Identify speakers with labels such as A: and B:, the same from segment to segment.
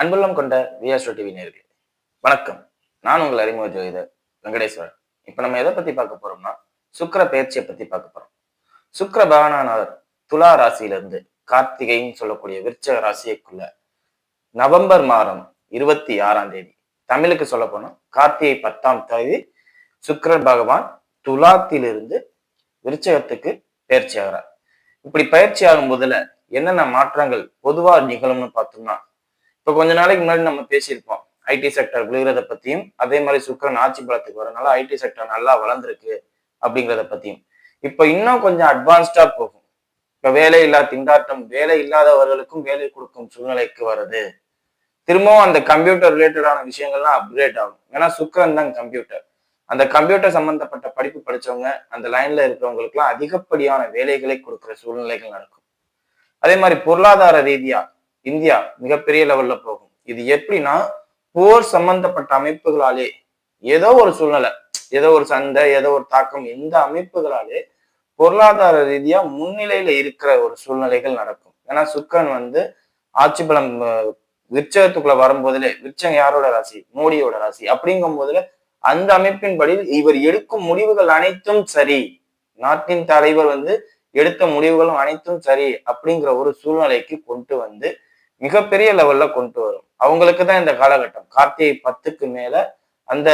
A: அன்புள்ளம் கொண்ட விஆஸ்ட்ரோ டிவி நேர்கள் வணக்கம். நான் உங்கள் அறிமுக ஜோதிடர் வெங்கடேஸ்வரன். இப்போ நம்ம எதை பத்தி பார்க்க போறோம்னா சுக்கிர பயிற்சியை பற்றி பார்க்க போறோம். சுக்கர பகவானானவர் துலா ராசியிலிருந்து கார்த்திகைன்னு சொல்லக்கூடிய விருச்சக ராசிக்குள்ள நவம்பர் மாதம் இருபத்தி ஆறாம் தேதி தமிழுக்கு சொல்ல போனா கார்த்திகை பத்தாம் தேதி சுக்கிரன் பகவான் துலாத்திலிருந்து விருச்சகத்துக்கு பயிற்சி ஆகிறார். இப்படி பயிற்சி ஆகும் போதுல என்னென்ன மாற்றங்கள் பொதுவா நிகழும்னு பார்த்தோம்னா இப்போ கொஞ்ச நாளைக்கு முன்னாடி நம்ம பேசியிருப்போம். ஐடி செக்டர் விழுகிறத பத்தியும் அதே மாதிரி சுக்கரன் ஆட்சி பலத்துக்கு வரனால ஐடி செக்டர் நல்லா வளர்ந்துருக்கு அப்படிங்கிறத பத்தியும். இப்போ இன்னும் கொஞ்சம் அட்வான்ஸ்டா போகும். இப்போ வேலை இல்லா திண்டாட்டம் வேலை இல்லாதவர்களுக்கும் வேலை கொடுக்கும் சூழ்நிலைக்கு வருது திரும்பவும் அந்த கம்ப்யூட்டர் ரிலேட்டடான விஷயங்கள்லாம் அப்கிரேட் ஆகும். ஏன்னா சுக்கரன் தான் கம்ப்யூட்டர் அந்த கம்ப்யூட்டர் சம்பந்தப்பட்ட படிப்பு படிச்சவங்க அந்த லைன்ல இருக்கிறவங்களுக்குலாம் அதிகப்படியான வேலைகளை கொடுக்குற சூழ்நிலைகள் நடக்கும். அதே மாதிரி பொருளாதார ரீதியா இந்தியா மிகப்பெரிய லெவல்ல போகும். இது எப்படின்னா போர் சம்பந்தப்பட்ட அமைப்புகளாலே ஏதோ ஒரு சூழ்நிலை ஏதோ ஒரு சண்டை ஏதோ ஒரு தாக்கம் இந்த அமைப்புகளாலே பொருளாதார ரீதியா முன்னிலையில இருக்கிற ஒரு சூழ்நிலைகள் நடக்கும். ஏன்னா சுக்கரன் வந்து ஆட்சி பலம் அஹ், விருச்சகத்துக்குள்ள வரும்போதுல யாரோட ராசி? மோடியோட ராசி. அப்படிங்கும் போதுல அந்த அமைப்பின்படி இவர் எடுக்கும் முடிவுகள் அனைத்தும் சரி. நாட்டின் தலைவர் வந்து எடுத்த முடிவுகளும் அனைத்தும் சரி அப்படிங்கிற ஒரு சூழ்நிலைக்கு கொண்டு வந்து மிகப்பெரிய லெவல்ல கொண்டு வரும். அவங்களுக்கு தான் இந்த காலகட்டம். கார்த்திகை பத்துக்கு மேல அந்த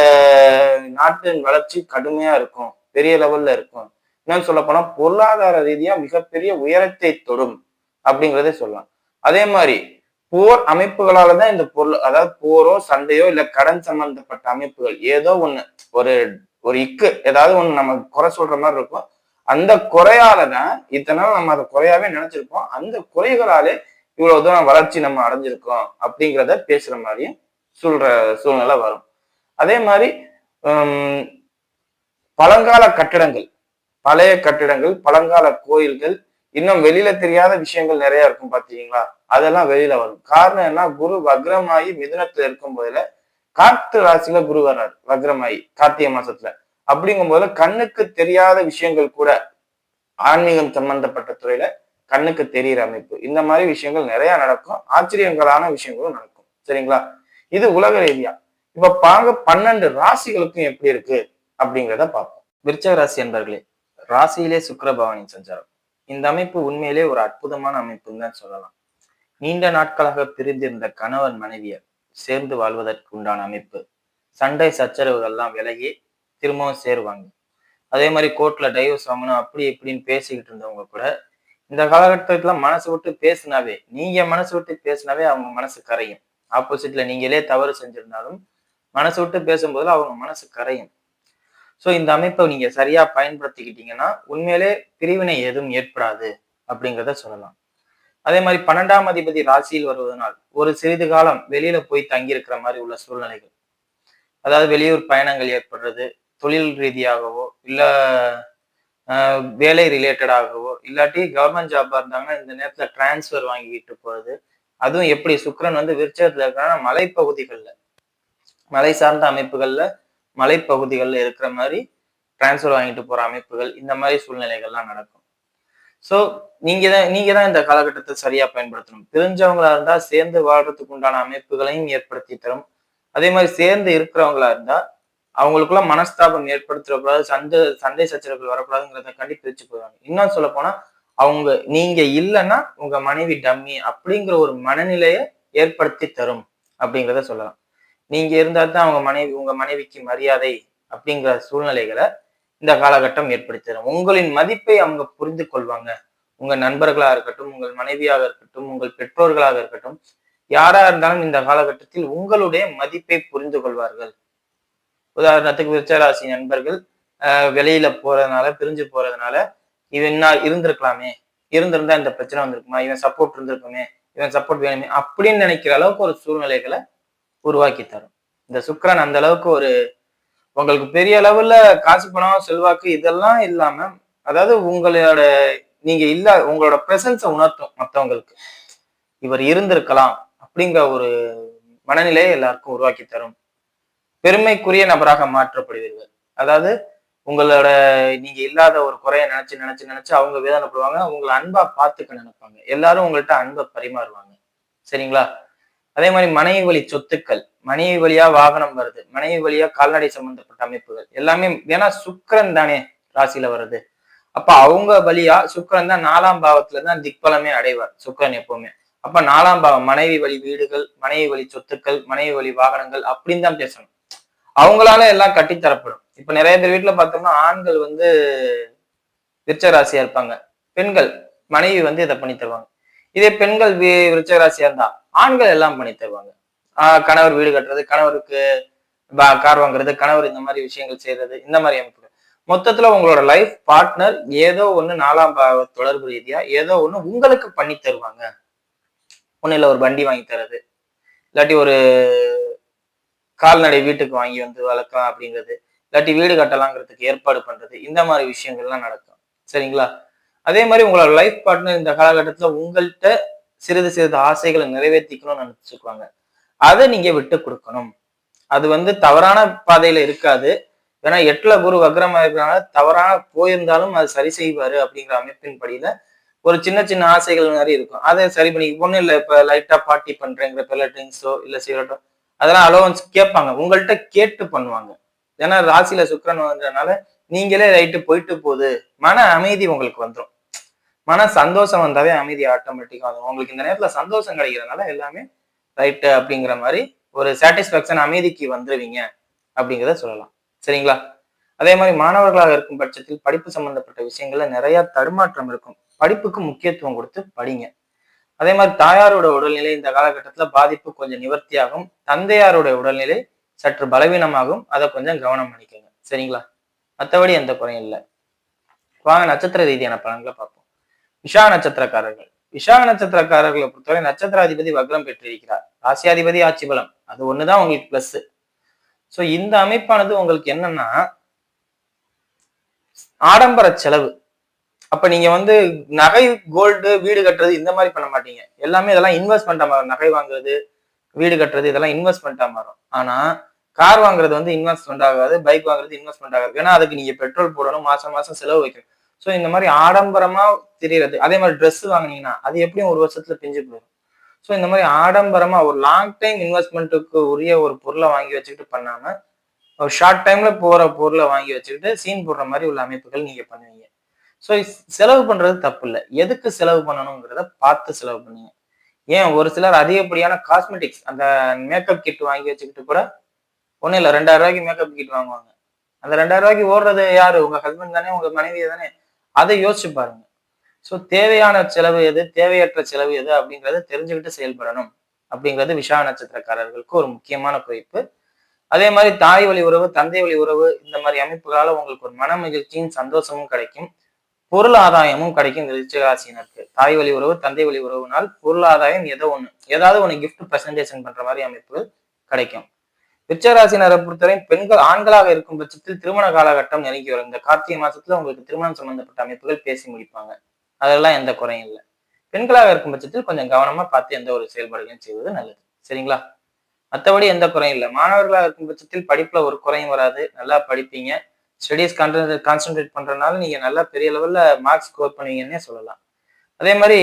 A: நாட்டின் வளர்ச்சி கடுமையா இருக்கும். பெரிய லெவல்ல இருக்கும். என்னன்னு சொல்ல போனா பொருளாதார ரீதியா மிகப்பெரிய உயரத்தை தொடும் அப்படிங்கிறதே சொல்லலாம். அதே மாதிரி போர் அமைப்புகளால தான் இந்த பொருள் அதாவது போரோ சண்டையோ இல்ல கடன் சம்பந்தப்பட்ட அமைப்புகள் ஏதோ ஒண்ணு ஒரு ஒரு இக்கு ஏதாவது ஒண்ணு நம்ம குறை சொல்ற மாதிரி இருக்கும். அந்த குறையால தான் இத்தனை நம்ம அதை குறையாவே நினைச்சிருப்போம். அந்த குறைகளாலே இவ்வளவு தூரம் வளர்ச்சி நம்ம அடைஞ்சிருக்கோம் அப்படிங்கிறத பேசுற மாதிரியும் சொல்ற சூழ்நிலை வரும். அதே மாதிரி பழங்கால கட்டிடங்கள் பழைய கட்டிடங்கள் பழங்கால கோயில்கள் இன்னும் வெளியில தெரியாத விஷயங்கள் நிறைய இருக்கும் பாத்தீங்களா? அதெல்லாம் வெளியில வரும். காரணம் என்ன? குரு வக்ரமாயி மிதுனத்துல இருக்கும் போதுல காத்து ராசியில குரு வர்றாரு வக்ரமாயி கார்த்திகை மாசத்துல. அப்படிங்கும் போது கண்ணுக்கு தெரியாத விஷயங்கள் கூட ஆன்மீகம் சம்பந்தப்பட்ட துறையில கண்ணுக்கு தெரியிற அமைப்பு. இந்த மாதிரி விஷயங்கள் நிறைய நடக்கும். ஆச்சரியங்களான விஷயங்களும் நடக்கும். சரிங்களா? இது உலக ரீதியா. இப்ப பாங்க பன்னெண்டு ராசிகளுக்கும் எப்படி இருக்கு அப்படிங்கிறத பார்ப்போம். விருச்சக ராசி என்பர்களே ராசியிலே சுக்கரபவானி சஞ்சாரம். இந்த அமைப்பு உண்மையிலே ஒரு அற்புதமான அமைப்புன்னு தான் சொல்லலாம். நீண்ட நாட்களாக பிரிந்திருந்த கணவன் மனைவியர் சேர்ந்து வாழ்வதற்கு உண்டான அமைப்பு. சண்டை சச்சரவுகள்லாம் விலகி திரும்பவும் சேருவாங்க. அதே மாதிரி கோர்ட்ல டைவர்ஸ் வாங்கணும் அப்படி இப்படின்னு பேசிக்கிட்டு இருந்தவங்க கூட இந்த காலகட்டத்துல மனசு விட்டு பேசினாவே நீங்க மனசு விட்டு பேசினாவே அவங்க மனசு கரையும். ஆப்போசிட்ல நீங்களே தவறு செஞ்சிருந்தாலும் மனசு விட்டு பேசும்போது அவங்க மனசு கரையும். ஸோ இந்த அமைப்பை நீங்க சரியா பயன்படுத்திக்கிட்டீங்கன்னா உண்மையிலே பிரிவினை எதுவும் ஏற்படாது அப்படிங்கிறத சொல்லலாம். அதே மாதிரி பன்னெண்டாம் அதிபதி ராசியில் வருவதனால் ஒரு சிறிது காலம் வெளியில போய் தங்கி இருக்கிற மாதிரி உள்ள சூழ்நிலைகள். அதாவது வெளியூர் பயணங்கள் ஏற்படுறது தொழில் ரீதியாகவோ இல்லை வேலை ரிலேட்டடாகவோ இல்லாட்டி கவர்மெண்ட் ஜாப்பா இருந்தாங்கன்னா இந்த நேரத்துல டிரான்ஸ்ஃபர் வாங்கிட்டு போகுது அதுவும் எப்படி? சுக்கரன் வந்து விருச்சகத்தில் இருக்கிறனா மலைப்பகுதிகளில். மலை சார்ந்த அமைப்புகள்ல மலைப்பகுதிகளில் இருக்கிற மாதிரி டிரான்ஸ்ஃபர் வாங்கிட்டு போற அமைப்புகள் இந்த மாதிரி சூழ்நிலைகள்லாம் நடக்கும். ஸோ நீங்கள் தான் நீங்கள் தான் இந்த காலகட்டத்தை சரியா பயன்படுத்தணும். தெரிஞ்சவங்களா இருந்தா சேர்ந்து வாழ்றதுக்கு உண்டான அமைப்புகளையும் ஏற்படுத்தி தரும். அதே மாதிரி சேர்ந்து இருக்கிறவங்களா இருந்தா அவங்களுக்குள்ள மனஸ்தாபம் ஏற்படுத்தக்கூடாது சண்டை சண்டை சச்சரவுகள் வரக்கூடாதுங்கிறத கண்டி பிரிச்சு போவாங்க இன்னும் சொல்ல போனா அவங்க நீங்க இல்லைன்னா உங்க மனைவி டம்மி அப்படிங்கிற ஒரு மனநிலையை ஏற்படுத்தி தரும் அப்படிங்கிறத சொல்லலாம். நீங்க இருந்தா தான் அவங்க மனைவி உங்க மனைவிக்கு மரியாதை அப்படிங்கிற சூழ்நிலைகளை இந்த காலகட்டம் ஏற்படுத்தி தரும். உங்களின் மதிப்பை அவங்க புரிந்து கொள்வாங்க. உங்க நண்பர்களா இருக்கட்டும் உங்கள் மனைவியாக இருக்கட்டும் உங்கள் பெற்றோர்களாக இருக்கட்டும் யாரா இருந்தாலும் இந்த காலகட்டத்தில் உங்களுடைய மதிப்பை புரிந்து கொள்வார்கள். உதாரணத்துக்கு விருச்சராசி நண்பர்கள் ஆஹ் வெளியில போறதுனால பிரிஞ்சு போறதுனால இவன் என்ன இருந்திருக்கலாமே. இருந்திருந்தா இந்த பிரச்சனை வந்திருக்குமா? இவன் சப்போர்ட் இருந்திருக்குமே. இவன் சப்போர்ட் வேணுமே? அப்படின்னு நினைக்கிற அளவுக்கு ஒரு சூழ்நிலைகளை உருவாக்கி தரும். இந்த சுக்கரன் அந்த அளவுக்கு ஒரு உங்களுக்கு பெரிய அளவுல காசு பணம் செல்வாக்கு இதெல்லாம் இல்லாம அதாவது உங்களோட நீங்க இல்ல உங்களோட பிரசன்ஸை உணர்த்தும் மற்றவங்களுக்கு இவர் இருந்திருக்கலாம் அப்படிங்கிற ஒரு மனநிலையை எல்லாருக்கும் உருவாக்கி தரும். பெருமைக்குரிய நபராக மாற்றப்படுவீர்கள். அதாவது உங்களோட நீங்க இல்லாத ஒரு குறைய நினைச்சு நினைச்சு நினைச்சு அவங்க வேதனைப்படுவாங்க உங்களை அன்பா பார்த்துக்க நினைப்பாங்க. எல்லாரும் உங்கள்ட்ட அன்பை பரிமாறுவாங்க. சரிங்களா? அதே மாதிரி மனைவி வழி சொத்துக்கள் மனைவி வழியா வாகனம் வருது மனைவி வழியா கால்நடை சம்பந்தப்பட்ட அமைப்புகள் எல்லாமே ஏன்னா சுக்கரன் தானே ராசியில வருது அப்ப அவங்க வழியா சுக்கரன் தான் நாலாம் பாவத்துல தான் திக்பலமே அடைவார் சுக்கரன் எப்பவுமே. அப்ப நாலாம் பாவம் மனைவி வழி வீடுகள் மனைவி வழி சொத்துக்கள் மனைவி வழி வாகனங்கள் அப்படின்னு தான் பேசணும். அவங்களால எல்லாம் கட்டித்தரப்படும் இப்ப நிறைய பேர் வீட்டுல பார்த்தோம்னா ஆண்கள் வந்து விருச்சராசியா இருப்பாங்க. பெண்கள் மனைவி வந்து இதை பண்ணி தருவாங்க. இதே பெண்கள் வி- இருந்தா ஆண்கள் எல்லாம் பண்ணி தருவாங்க. ஆஹ் கணவர் வீடு கட்டுறது கணவருக்கு கார் வாங்குறது கணவர் இந்த மாதிரி விஷயங்கள் செய்யறது இந்த மாதிரி அமைப்புகள். மொத்தத்துல உங்களோட லைஃப் பார்ட்னர் ஏதோ ஒண்ணு நாலாம் தொடர்பு ரீதியா ஏதோ ஒண்ணு உங்களுக்கு பண்ணி தருவாங்க. ஒண்ணு இல்ல ஒரு வண்டி வாங்கி தர்றது இல்லாட்டி ஒரு கால்நடை வீட்டுக்கு வாங்கி வந்து வளர்க்கலாம் அப்படிங்கிறது இல்லாட்டி வீடு கட்டலாங்கிறதுக்கு ஏற்பாடு பண்றது இந்த மாதிரி விஷயங்கள்லாம் நடக்கும். சரிங்களா? அதே மாதிரி உங்களோட லைஃப் பார்ட்னர் இந்த காலகட்டத்துல உங்கள்கிட்ட சிறிது சிறிது ஆசைகளை நிறைவேற்றிக்கணும்னு நினைச்சுக்குவாங்க. அதை நீங்க விட்டு கொடுக்கணும். அது வந்து தவறான பாதையில இருக்காது. ஏன்னா எட்டுல குரு வக்ரமா இருக்கிறனால தவறாக போயிருந்தாலும் அது சரி செய்வாரு அப்படிங்கிற அமைப்பின் படியில ஒரு சின்ன சின்ன ஆசைகள் மாதிரி இருக்கும். அதை சரி பண்ணி ஒன்றும் இல்ல இப்ப லைட்டா பார்ட்டி பண்றேங்கிற பேர்ல ட்ரிங்க்ஸோ இல்ல சிகரெட்டோ அதெல்லாம் அலோவன்ஸ் கேட்பாங்க. உங்கள்கிட்ட கேட்டு பண்ணுவாங்க. ஏன்னா ராசியில சுக்கிரன் வந்ததுனால நீங்களே ரைட்டு போயிட்டு போகுது. மன அமைதி உங்களுக்கு வந்துடும் மன சந்தோஷம் வந்தாவே அமைதி ஆட்டோமேட்டிக்காக வந்துடும் உங்களுக்கு இந்த நேரத்துல சந்தோஷம் கிடைக்கிறதுனால எல்லாமே ரைட்டு அப்படிங்கிற மாதிரி ஒரு சாட்டிஸ்ஃபேக்ஷன் அமைதிக்கு வந்துருவீங்க அப்படிங்கிறத சொல்லலாம். சரிங்களா? அதே மாதிரி மாணவர்களாக இருக்கும் பட்சத்தில் படிப்பு சம்பந்தப்பட்ட விஷயங்கள்ல நிறைய தடுமாற்றம் இருக்கும். படிப்புக்கு முக்கியத்துவம் கொடுத்து படிங்க. அதே மாதிரி தாயாரோட உடல்நிலை இந்த காலகட்டத்துல பாதிப்பு கொஞ்சம் நிவர்த்தியாகும். தந்தையாரோட உடல்நிலை சற்று பலவீனமாகும். அதை கொஞ்சம் கவனம் பண்ணிக்கோங்க சரிங்களா? மற்றபடி எந்த குறையும் இல்லை. வாங்க நட்சத்திர ரீதியான பலன்களை பார்ப்போம். விஷா நட்சத்திரக்காரர்கள். விஷா நட்சத்திரக்காரர்களை பொறுத்தவரை நட்சத்திராதிபதி வக்ரம் பெற்றிருக்கிறார். ராசியாதிபதி ஆட்சி பலம். அது ஒண்ணுதான் உங்களுக்கு பிளஸ் சோ இந்த அமைப்பானது உங்களுக்கு என்னன்னா ஆடம்பர செலவு. அப்ப நீங்க வந்து நகை கோல்டு வீடு கட்டுறது இந்த மாதிரி பண்ண மாட்டீங்க. எல்லாமே இதெல்லாம் இன்வெஸ்ட்மெண்ட்டா மாறும் நகை வாங்குறது வீடு கட்டுறது இதெல்லாம் இன்வெஸ்ட்மெண்ட்டா மாறும். ஆனா கார் வாங்குறது வந்து இன்வெஸ்ட்மெண்ட் ஆகாது பைக் வாங்குறது இன்வெஸ்ட்மெண்ட் ஆகாது. ஏன்னா அதுக்கு நீங்க பெட்ரோல் போடணும் மாசம் மாசம் செலவு வைக்கணும். ஸோ இந்த மாதிரி ஆடம்பரமா தெரியறது. அதே மாதிரி ட்ரெஸ் வாங்கினீங்கன்னா அது எப்படியும் ஒரு வருஷத்துல பிஞ்சு போயிடும். ஸோ இந்த மாதிரி ஆடம்பரமா ஒரு லாங் டைம் இன்வெஸ்ட்மெண்ட்டுக்கு உரிய ஒரு பொருளை வாங்கி வச்சுக்கிட்டு பண்ணாம ஒரு ஷார்ட் டைம்ல போற பொருளை வாங்கி வச்சுக்கிட்டு சீன் போடுற மாதிரி உள்ள அமைப்புகள் நீங்க பண்ணுவீங்க. ஸோ செலவு பண்றது தப்பு இல்லை எதுக்கு செலவு பண்ணணுங்கிறத பார்த்து செலவு பண்ணுங்க. ஏன்? ஒரு சிலர் அதிகப்படியான காஸ்மெட்டிக்ஸ் அந்த மேக்கப் கிட் வாங்கி வச்சுக்கிட்டு கூட ஒன்றும் இல்லை ரெண்டாயிரம் ரூபாய்க்கு மேக்கப் கிட் வாங்குவாங்க. அந்த ரெண்டாயிரம் ரூபாய்க்கு ஓடுறது யாரு? உங்க ஹஸ்பண்ட் தானே? உங்க மனைவி தானே? அதை யோசிச்சு பாருங்க. ஸோ தேவையான செலவு எது? தேவையற்ற செலவு எது? அப்படிங்கிறத தெரிஞ்சுக்கிட்டு செயல்படணும். அப்படிங்கிறது விஷா நட்சத்திரக்காரர்களுக்கு ஒரு முக்கியமான குறிப்பு. அதே மாதிரி தாய் வழி உறவு தந்தை வழி உறவு இந்த மாதிரி அமைப்புகளால உங்களுக்கு ஒரு மன மகிழ்ச்சியும் சந்தோஷமும் கிடைக்கும். பொருள் ஆதாயமும் கிடைக்கும் இந்த ரிச்சராசினருக்கு தாய் வழி உறவு தந்தை வழி உறவுனால் பொருள் ஆதாயம் ஏதோ ஒன்று ஏதாவது ஒன்று கிஃப்ட் பிரசன்டேஷன் பண்ற மாதிரி அமைப்புகள் கிடைக்கும். ரிச்சராசினரை பொறுத்தவரை பெண்கள் ஆண்களாக இருக்கும் பட்சத்தில் திருமண காலகட்டம் நெருங்கி வரும். இந்த கார்த்திகை மாசத்துல உங்களுக்கு திருமணம் சம்பந்தப்பட்ட அமைப்புகள் பேசி முடிப்பாங்க. அதெல்லாம் எந்த குறையும் இல்லை. பெண்களாக இருக்கும் பட்சத்தில் கொஞ்சம் கவனமா பார்த்து எந்த ஒரு செயல்பாடுகளையும் செய்வது நல்லது. சரிங்களா? மற்றபடி எந்த குறையும் இல்லை. மாணவர்களாக இருக்கும் பட்சத்தில் படிப்புல ஒரு குறையும் வராது. நல்லா படிப்பீங்க. ஸ்டடீஸ் கான்சன்ட்ரேட் கான்சென்ட்ரேட் பண்றதுனால நீங்க நல்லா பெரிய லெவலில் மார்க்ஸ் ஸ்கோர் பண்ணுவீங்கன்னே சொல்லலாம். அதே மாதிரி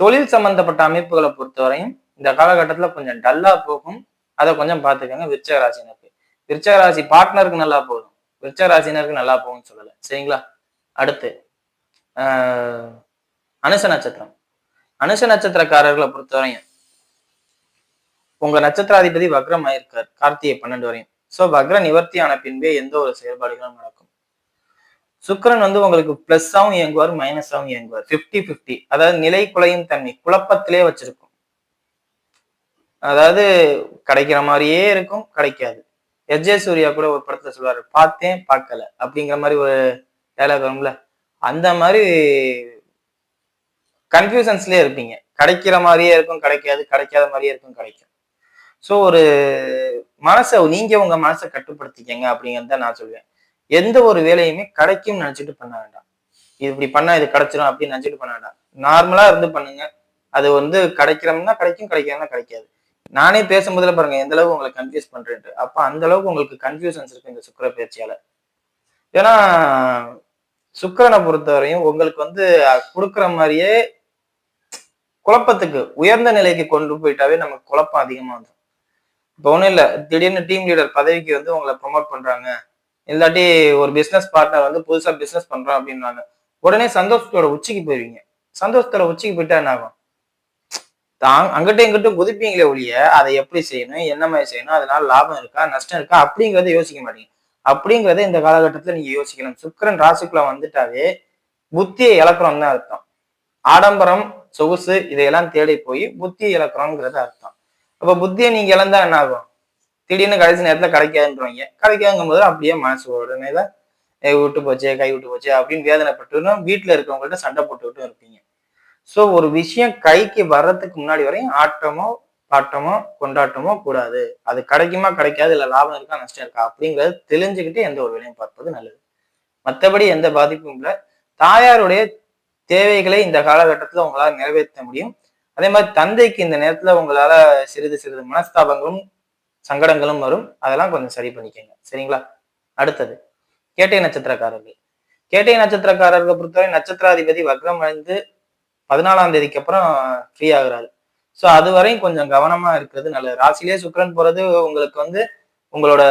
A: தொழில் சம்பந்தப்பட்ட அமைப்புகளை பொறுத்தவரையும் இந்த காலகட்டத்துல கொஞ்சம் டல்லாக போகும். அதை கொஞ்சம் பார்த்துக்கோங்க. விருச்சக ராசினருக்கு விருச்சக ராசி பார்ட்னருக்கு நல்லா போகும். விருச்சக ராசினருக்கு நல்லா போகும்னு சொல்லலை. சரிங்களா? அடுத்து ஆஹ் அனுச நட்சத்திரம். அனுச நட்சத்திரக்காரர்களை பொறுத்தவரையும் உங்க நட்சத்திராதிபதி வக்ரம் ஆயிருக்கார். கார்த்திகை பன்னெண்டு வரையும். சோ வக்ர நிவர்த்தி ஆன பின்பே எந்த ஒரு செயல்பாடுகளும் நடக்கும். சுக்கரன் வந்து உங்களுக்கு பிளஸ்ஸாவும் இயங்குவார் மைனஸாவும் இயங்குவார். 50 50 அதாவது நிலை குலையும் தன்மை குழப்பத்திலே வச்சிருக்கும். அதாவது கிடைக்கிற மாதிரியே இருக்கும் கிடைக்காது. எஸ் சூர்யா கூட ஒரு படத்துல சொல்லுவாரு பார்த்தேன் பார்க்கல அப்படிங்கிற மாதிரி ஒரு டைலாக் வரும்ல? அந்த மாதிரி கன்ஃபியூசன்ஸ்லேயே இருப்பீங்க. கிடைக்கிற மாதிரியே இருக்கும் கிடைக்காது கிடைக்காத மாதிரியே இருக்கும் கிடைக்கும். ஸோ ஒரு மனசை நீங்க உங்க மனசை கட்டுப்படுத்திக்கங்க அப்படிங்கிறத நான் சொல்லுவேன். எந்த ஒரு வேலையுமே கிடைக்கும்னு நினைச்சிட்டு பண்ண வேண்டாம். இது இப்படி பண்ணா இது கிடைச்சிடும் அப்படின்னு நினைச்சிட்டு பண்ண வேண்டாம். நார்மலா இருந்து பண்ணுங்க. அது வந்து கிடைக்கிறோம்னா கிடைக்கும் கிடைக்காதுன்னா கிடைக்காது. நானே பேசும்போதுல பாருங்க எந்த அளவுக்கு உங்களை கன்ஃபியூஸ் பண்றேன்ட்டு. அப்ப அந்த அளவுக்கு உங்களுக்கு கன்ஃபியூஷன்ஸ் இருக்கு இந்த சுக்கர பயிற்சியால. ஏன்னா சுக்கரனை பொறுத்தவரையும் உங்களுக்கு வந்து கொடுக்குற மாதிரியே குழப்பத்துக்கு உயர்ந்த நிலைக்கு கொண்டு போயிட்டாவே நமக்கு குழப்பம் அதிகமா வந்துடும் இப்போ ஒன்றும் இல்லை. திடீர்னு டீம் லீடர் பதவிக்கு வந்து உங்களை ப்ரொமோட் பண்றாங்க. இல்லாட்டி ஒரு பிஸ்னஸ் பார்ட்னர் வந்து புதுசா பிஸ்னஸ் பண்றோம் அப்படின்னாங்க. உடனே சந்தோஷத்தோட உச்சிக்கு போயிருவீங்க. சந்தோஷத்தோட உச்சிக்கு போயிட்டா என்ன ஆகும்? தான் அங்கிட்டும் இங்கிட்டும் குதிப்பீங்களே ஒழிய அதை எப்படி செய்யணும் என்ன மாதிரி செய்யணும் அதனால லாபம் இருக்கா நஷ்டம் இருக்கா அப்படிங்கிறத யோசிக்க மாட்டீங்க. அப்படிங்கிறத இந்த காலகட்டத்துல நீங்க யோசிக்கணும். சுக்கிரன் ராசிக்குள்ள வந்துட்டாவே புத்தியை இழக்கிறோம் தான் அர்த்தம். ஆடம்பரம் சொகுசு இதையெல்லாம் தேடி போய் புத்தியை இழக்கிறோங்கிறது அர்த்தம். அப்போ புத்தியை நீங்க இழந்தா என்ன ஆகும்? திடீர்னு கடைசி நேரத்தில் கிடைக்காதுன்றவங்க கிடைக்காதுங்கும் போது அப்படியே மனசு உடனே தான் விட்டு போச்சே கை விட்டு போச்சே அப்படின்னு வேதனைப்பட்டு வீட்டில் இருக்கவங்கள்ட்ட சண்டை போட்டுக்கிட்டும் இருப்பீங்க. ஸோ ஒரு விஷயம் கைக்கு வர்றதுக்கு முன்னாடி வரையும் ஆட்டமோ பாட்டமோ கொண்டாட்டமோ கூடாது. அது கிடைக்குமா கிடைக்காது இல்லை லாபம் இருக்கா நஷ்டம் இருக்கா அப்படிங்கிறத தெரிஞ்சுக்கிட்டு எந்த ஒரு வேலையும் பார்ப்பது நல்லது. மற்றபடி எந்த பாதிப்பும் இல்லை. தாயாருடைய தேவைகளை இந்த காலகட்டத்தில் உங்களால் நிறைவேற்ற முடியும். அதே மாதிரி தந்தைக்கு இந்த நேரத்துல உங்களால சிறிது சிறிது மனஸ்தாபங்களும் சங்கடங்களும் வரும். அதெல்லாம் கொஞ்சம் சரி பண்ணிக்கோங்க. சரிங்களா? அடுத்தது கேட்டை நட்சத்திரக்காரர்கள். கேட்டை நட்சத்திரக்காரர்களை பொறுத்தவரை நட்சத்திராதிபதி வக்ரம் அடைந்து பதினாலாம் தேதிக்கு அப்புறம் ஃப்ரீ ஆகுறாரு. ஸோ அது வரையும் கொஞ்சம் கவனமா இருக்கிறது நல்லது. ராசிலேயே சுக்கரன் போறது உங்களுக்கு வந்து உங்களோட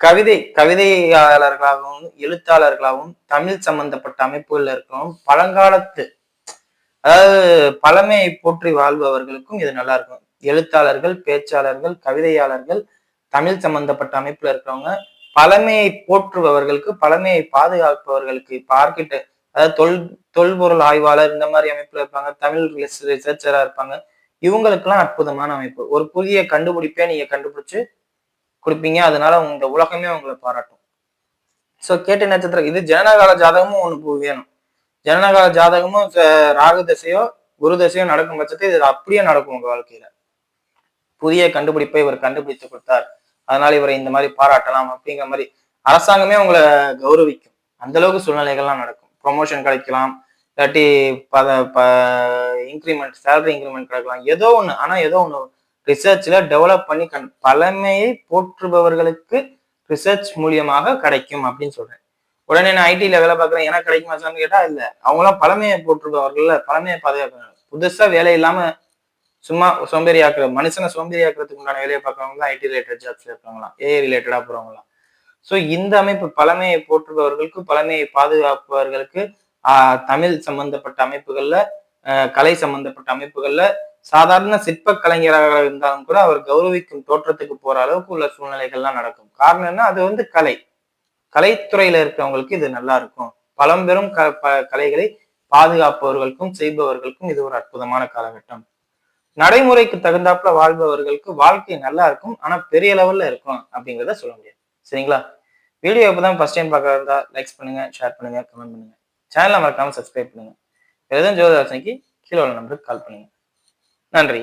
A: கவிதை கவிதையாளர்களாகவும் எழுத்தாளர்களாகவும் தமிழ் சம்பந்தப்பட்ட அமைப்புகளில் இருக்கவும் பழங்காலத்து அதாவது பழமையை போற்றி வாழ்பவர்களுக்கும் இது நல்லா இருக்கும். எழுத்தாளர்கள் பேச்சாளர்கள் கவிதையாளர்கள் தமிழ் சம்பந்தப்பட்ட அமைப்புல இருக்கிறவங்க பழமையை போற்றுபவர்களுக்கு பழமையை பாதுகாப்பவர்களுக்கு இப்ப ஆர்கிட்ட அதாவது தொல் தொல்பொருள் ஆய்வாளர் இந்த மாதிரி அமைப்புல இருப்பாங்க தமிழ் ரிசர்ச்சரா இருப்பாங்க. இவங்களுக்கெல்லாம் அற்புதமான அமைப்பு. ஒரு புதிய கண்டுபிடிப்பே நீங்க கண்டுபிடிச்சு கொடுப்பீங்க. அதனால இந்த உலகமே உங்களை பாராட்டும். சோ கேட்ட நட்சத்திரம் இது ஜனநாயக ஜாதகமும் ஒண்ணு வேணும். ஜனனகால ஜாதகமும் ச- ராகு தசையோ குரு தசையோ நடக்கும் பட்சத்தில் இது அப்படியே நடக்கும் உங்க வாழ்க்கையில. புதிய கண்டுபிடிப்பை இவர் கண்டுபிடித்து கொடுத்தார். அதனால இவரை இந்த மாதிரி பாராட்டலாம் அப்படிங்கிற மாதிரி அரசாங்கமே உங்களை கௌரவிக்கும். அந்த அளவுக்கு சூழ்நிலைகள்லாம் நடக்கும். ப்ரொமோஷன் கிடைக்கலாம் இல்லாட்டி பத ப இன்க்ரிமெண்ட் சேலரி இன்க்ரிமெண்ட் கிடைக்கலாம். ஏதோ ஒண்ணு ஆனா ஏதோ ஒண்ணு ரிசர்ச்ல டெவலப் பண்ணி கண் பழமையை போற்றுபவர்களுக்கு ரிசர்ச் மூலியமாக கிடைக்கும் அப்படின்னு சொல்றேன். உடனே நான் ஐடில வேலை பார்க்குறேன் எனக்கு கிடைக்குமா சார்னு கேட்டா இல்லை. அவங்களாம் பழமையை போற்றுபவர்கள் பழமையை பாதுகாக்கிறாங்க புதுசாக வேலை இல்லாம சும்மா சோம்பேறி ஆக்குற மனுஷனை சோம்பேறி ஆக்குறதுக்கு உண்டான வேலையை பார்க்கறவங்க தான் ஐடி ரிலேட்டட் ஜாப்ஸ் இருக்கிறவங்களாம் ஏஐ ரிலேட்டடாக போகிறவங்களாம் ஸோ இந்த அமைப்பு பழமையை போற்றுபவர்களுக்கு பழமையை பாதுகாப்பவர்களுக்கு தமிழ் சம்பந்தப்பட்ட அமைப்புகளில் கலை சம்பந்தப்பட்ட அமைப்புகளில் சாதாரண சிற்ப கலைஞராக இருந்தாலும் கூட அவர் கௌரவிக்கும் தோற்றத்துக்கு போற அளவுக்கு உள்ள சூழ்நிலைகள்லாம் நடக்கும். காரணம் என்ன அது வந்து கலை. கலைத்துறையில இருக்கிறவங்களுக்கு இது நல்லா இருக்கும். பழம்பெரும் க ப- கலைகளை பாதுகாப்பவர்களுக்கும் செய்பவர்களுக்கும் இது ஒரு அற்புதமான காலகட்டம். நடைமுறைக்கு தகுந்தாப்புல வாழ்பவர்களுக்கு வாழ்க்கை நல்லா இருக்கும். ஆனா பெரிய லெவல்ல இருக்கும் அப்படிங்கிறத சொல்ல முடியாது. சரிங்களா? வீடியோ இப்போதான் ஃபர்ஸ்ட் டைம் பார்க்க இருந்தா லைக்ஸ் பண்ணுங்க ஷேர் பண்ணுங்க கமெண்ட் பண்ணுங்க. சேனலை மறக்காம சப்ஸ்கிரைப் பண்ணுங்க. எதுவும் ஜோதிதாசனைக்கு கீழே உள்ள நம்பருக்கு கால் பண்ணுங்க. நன்றி.